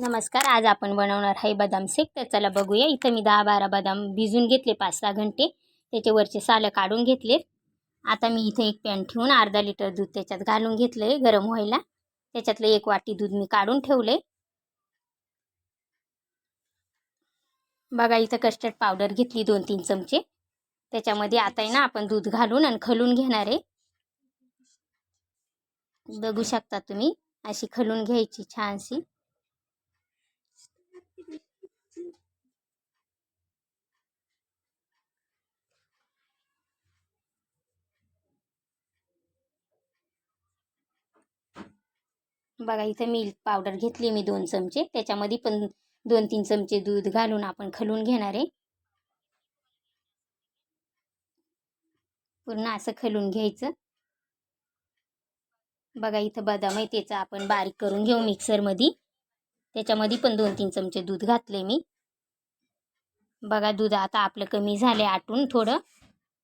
नमस्कार आज आपण बनवणार आहे बदाम शेक. तर चला बघूया. इथं मी दहा बारा बदाम भिजून घेतले पाच सहा घंटे त्याच्यावरचे सालं काढून घेतले. आता मी इथं एक पॅन ठेवून अर्धा लिटर दूध त्याच्यात घालून घेतलं आहे गरम व्हायला. त्याच्यातलं एक वाटी दूध मी काढून ठेवलं बघा इथं कस्टर्ड पावडर घेतली दोन तीन चमचे. त्याच्यामध्ये आता आहे ना आपण दूध घालून आणि खलून घेणार आहे. बघू शकता तुम्ही अशी खलून घ्यायची छानशी. बघा इथं मिल्क पावडर घेतली मी दोन चमचे. त्याच्यामध्ये पण दोन तीन चमचे दूध घालून आपण खलून घेणार आहे. पूर्ण असं खलून घ्यायचं. बघा इथं बदाम आहे त्याचं आपण बारीक करून घेऊ मिक्सरमध्ये. त्याच्यामध्ये पण दोन तीन चमचे दूध घातले मी. बघा दूध आता आपलं कमी झालं आटून थोडं.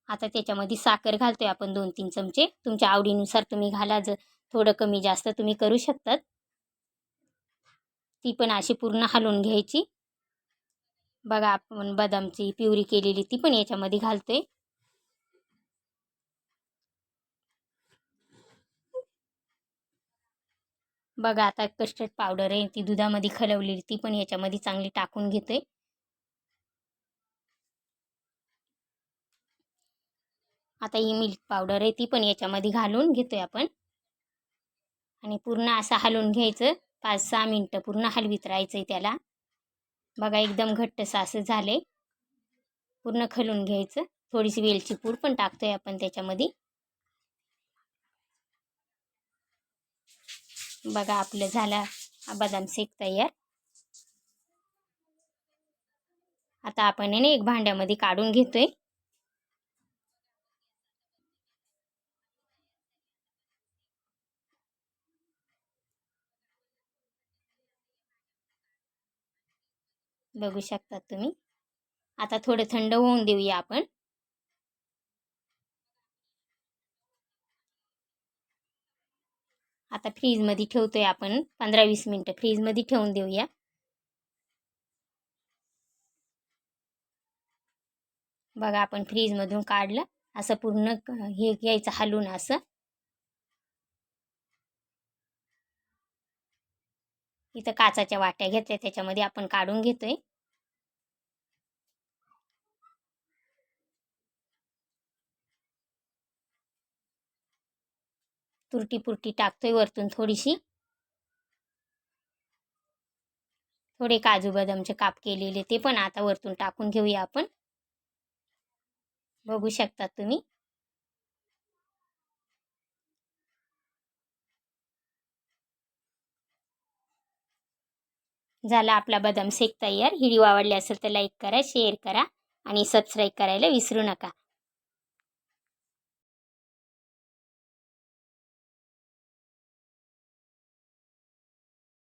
आता त्याच्यामध्ये साखर घालतोय आपण दोन तीन चमचे. तुमच्या आवडीनुसार तुम्ही घाला जर थोडं कमी जास्त तुम्ही करू शकतात. ती पण अशी पूर्ण हलवून घ्यायची. बघा आपण बदामची प्युरी केलेली ती पण याच्यामध्ये घालतोय. बघा आता कस्टर्ड पावडर आहे ती दुधामध्ये खलवलेली ती पण याच्यामध्ये चांगली टाकून घेतोय. आता ही मिल्क पावडर आहे ती पण याच्यामध्ये घालून घेतोय आपण. आणि पूर्ण असं हलवून घ्यायचं. पाच सहा मिनटं पूर्ण हलवीत राहायचं आहे त्याला. बघा एकदम घट्टसं असं झालं पूर्ण खलून घ्यायचं. थोडीशी वेलची पूड पण टाकतोय आपण त्याच्यामध्ये. बघा आपलं झाला बदाम शेक तयार. आता आपण आहे ना एक भांड्यामध्ये काढून घेतोय. बघू शकता तुम्ही. आता थोडं थंड होऊन देऊया आपण. आता फ्रीजमध्ये ठेवतोय आपण पंधरा वीस मिनटं. फ्रीजमध्ये ठेवून देऊया. बघा आपण फ्रीजमधून काढलं. असं पूर्ण हे घ्यायचं हलून असं. इथं काचाच्या वाट्या घेतल्या. त्याच्यामध्ये आपण काढून घेतोय. तुरटी पुरटी टाकतोय वरतून थोडीशी. थोडे काजू बदामचे काप केलेले ते पण आता वरतून टाकून घेऊया आपण. बघू शकता तुम्ही. झाला आपला बदाम शेक तयार. व्हिडिओ आवडले असेल तर लाईक करा शेअर करा आणि सबस्क्राईब करायला विसरू नका.